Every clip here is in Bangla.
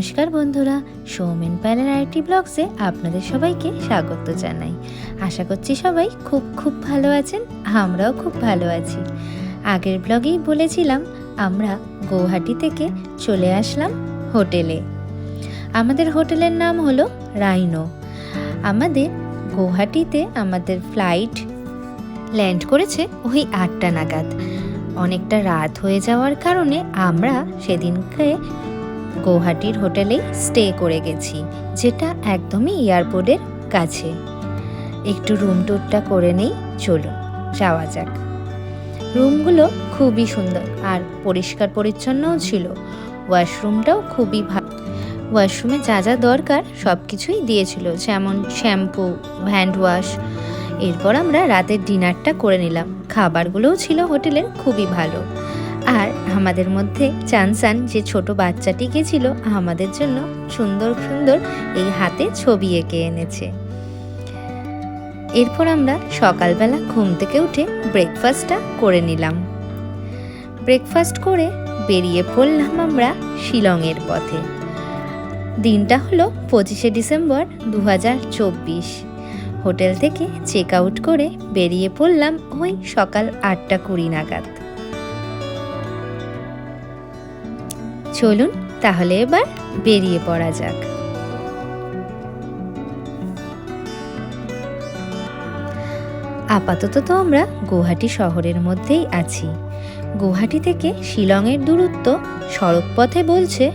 নমস্কার বন্ধুরা, সৌমেন প্যালের আইটি ব্লগসে আপনাদের সবাইকে স্বাগত জানাই। আশা করছি সবাই খুব খুব ভালো আছেন, আমরাও খুব ভালো আছি। আগের ব্লগেই বলেছিলাম, আমরা গৌহাটি থেকে চলে আসলাম হোটেলে। আমাদের হোটেলের নাম হলো রাইনো। আমাদের গৌহাটিতে আমাদের ফ্লাইট ল্যান্ড করেছে ওই আটটা নাগাদ। অনেকটা রাত হয়ে যাওয়ার কারণে আমরা সেদিনকে গৌহাটির হোটেলে স্টে করে গেছি, যেটা একদমই এয়ারপোর্টের কাছে। একটু রুম টুরটা করে নেই, চলুন, যাওয়া যাক। রুমগুলো খুবই সুন্দর আর পরিষ্কার পরিচ্ছন্নও ছিল। ওয়াশরুমটাও খুবই ভালো ওয়াশরুমে যা যা দরকার সব কিছুই দিয়েছিল, যেমন শ্যাম্পু, হ্যান্ড ওয়াশ। এরপর আমরা রাতের ডিনারটা করে নিলাম। খাবারগুলোও ছিল হোটেলের খুবই ভালো। আর আমাদের মধ্যে চানসান যে ছোট বাচ্চাটি গেছিল, আমাদের জন্য সুন্দর সুন্দর এই হাতে ছবি এঁকে এনেছে। এরপর আমরা সকালবেলা ঘুম থেকে উঠে ব্রেকফাস্টটা করে নিলাম। ব্রেকফাস্ট করে বেরিয়ে পড়লাম আমরা শিলংয়ের পথে। দিনটা হলো পঁচিশে ডিসেম্বর দু হাজার চব্বিশ। হোটেল থেকে চেক আউট করে বেরিয়ে পড়লাম ওই সকাল আটটা কুড়ি নাগাদ। চলুন তাহলে এবার বেরিয়ে পড়া যাক। আপাতত তো আমরা গুয়াহাটি শহরের মধ্যেই আছি। গুয়াহাটি থেকে শিলংয়ের দূরত্ব সড়ক পথে বলছে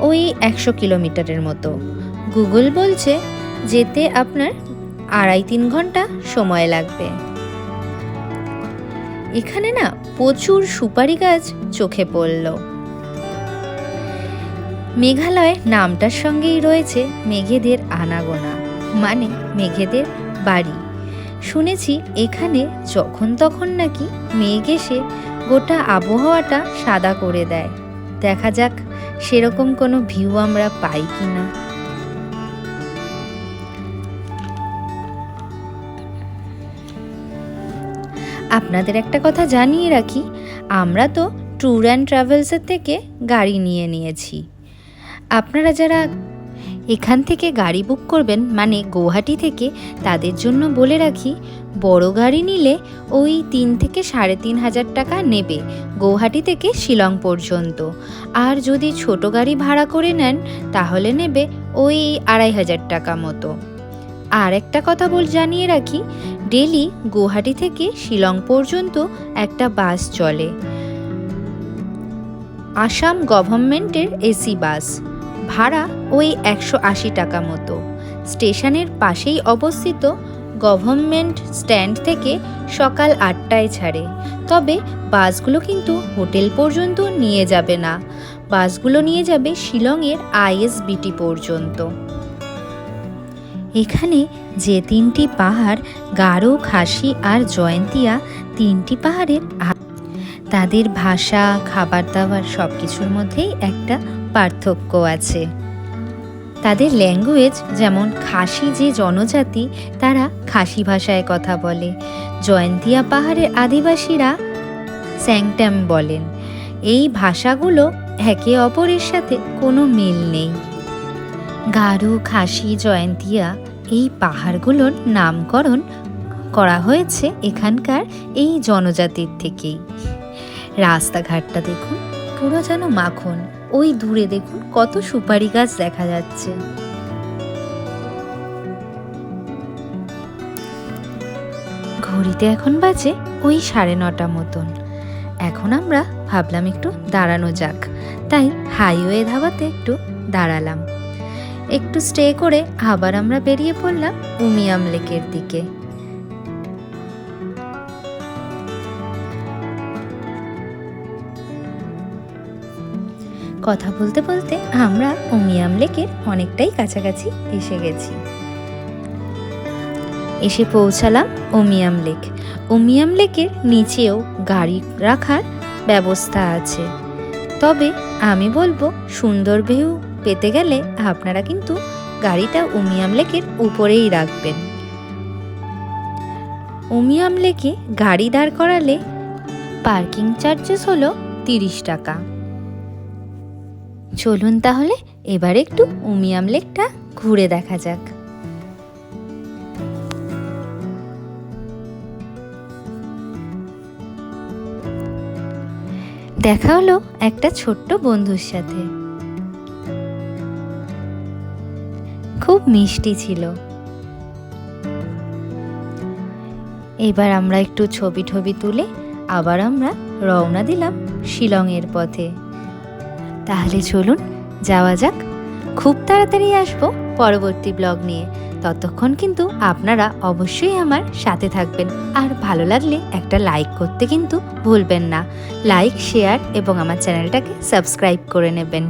ওই একশো কিলোমিটারের মতো। গুগল বলছে যেতে আপনার আড়াই তিন ঘণ্টা সময় লাগবে। এখানে না প্রচুর সুপারি গাছ চোখে পড়ল। মেঘালয় নামটার সঙ্গেই রয়েছে মেঘেদের আনাগোনা মানে মেঘেদের বাড়ি। শুনেছি এখানে যখন তখন নাকি মেঘ এসে গোটা আবহাওয়াটা সাদা করে দেয়। দেখা যাক সেরকম কোনো ভিউ আমরা পাই কি না আপনাদের একটা কথা জানিয়ে রাখি, আমরা তো ট্যুর অ্যান্ড ট্রাভেলসের থেকে গাড়ি নিয়ে নিয়েছি। আপনারা যারা এখান থেকে গাড়ি বুক করবেন মানে গৌহাটি থেকে, তাদের জন্য বলে রাখি, বড় গাড়ি নিলে ওই তিন থেকে সাড়ে তিন হাজার টাকা নেবে, গৌহাটি থেকে শিলং পর্যন্ত। আর যদি ছোট গাড়ি ভাড়া করে নেন, তাহলে নেবে ওই আড়াই হাজার টাকা মতো। আর একটা কথা বল, জানিয়ে রাখি ডেলি গৌহাটি থেকে শিলং পর্যন্ত একটা বাস চলে। আসাম গভর্নমেন্টের এসি বাস। ভাড়া ওই একশো আশি টাকা মতো। স্টেশনের পাশেই অবস্থিত গভর্নমেন্ট স্ট্যান্ড থেকে সকাল আটটায় ছাড়ে। তবে বাসগুলো কিন্তু হোটেল পর্যন্ত নিয়ে যাবে না। বাসগুলো নিয়ে যাবে শিলংয়ের আইএসবিটি পর্যন্ত। এখানে যে তিনটি পাহাড়, গারো, খাসি আর জয়ন্তিয়া, তিনটি পাহাড়ের তাদের ভাষা, খাবার দাবার সব কিছুর মধ্যেই একটা পার্থক্য আছে। তাদের ল্যাঙ্গুয়েজ যেমন খাসি যে জনজাতি, তারা খাসি ভাষায় কথা বলে। জয়ন্তিয়া পাহাড়ের আদিবাসীরা স্যাংট্যাম বলেন। এই ভাষাগুলো একে অপরের সাথে কোনো মিল নেই। গারু, খাসি, জয়ন্তিয়া এই পাহাড়গুলোর নামকরণ করা হয়েছে এখানকার এই জনজাতির থেকেই। রাস্তাঘাটটা দেখুন, পুরো যেন মাখন। ওই দূরে দেখুন কত সুপারি গাছ দেখা যাচ্ছে। ঘড়িতে এখন বাজে ওই সাড়ে নটা মতন। এখন আমরা ভাবলাম একটু দাঁড়ানো যাক। তাই হাইওয়ে ধাবাতে একটু দাঁড়ালাম। একটু স্টে করে আবার আমরা বেরিয়ে পড়লাম উমিয়াম লেকের দিকে। কথা বলতে বলতে আমরা উমিয়াম লেকের অনেকটাই কাছাকাছি এসে গেছি। এসে পৌঁছালাম ওমিয়াম লেক ওমিয়াম লেকের নিচেও গাড়ি রাখার ব্যবস্থা আছে। তবে আমি বলব, সুন্দর ভিউ পেতে গেলে আপনারা কিন্তু গাড়িটা উমিয়াম লেকের উপরেই রাখবেন। উমিয়াম লেকে গাড়ি দাঁড় করালে পার্কিং চার্জেস হলো তিরিশ টাকা। চলুন তাহলে, এবার একটু উমিয়াম লেকটা ঘুরে দেখা যাক। দেখা হলো একটা ছোট্ট বন্ধুর সাথে। খুব মিষ্টি ছিল। এবার আমরা একটু ছবি টবি তুলে আবার আমরা রওনা দিলাম শিলংয়ের পথে। তাহলে চলুন যাওয়া যাক। খুব তাড়াতাড়ি আসব পরবর্তী ব্লগ নিয়ে। ততক্ষণ কিন্তু আপনারা অবশ্যই আমার সাথে থাকবেন। আর ভালো লাগলে একটা লাইক করতে কিন্তু ভুলবেন না। লাইক, শেয়ার এবং আমার চ্যানেলটাকে সাবস্ক্রাইব করে নেবেন।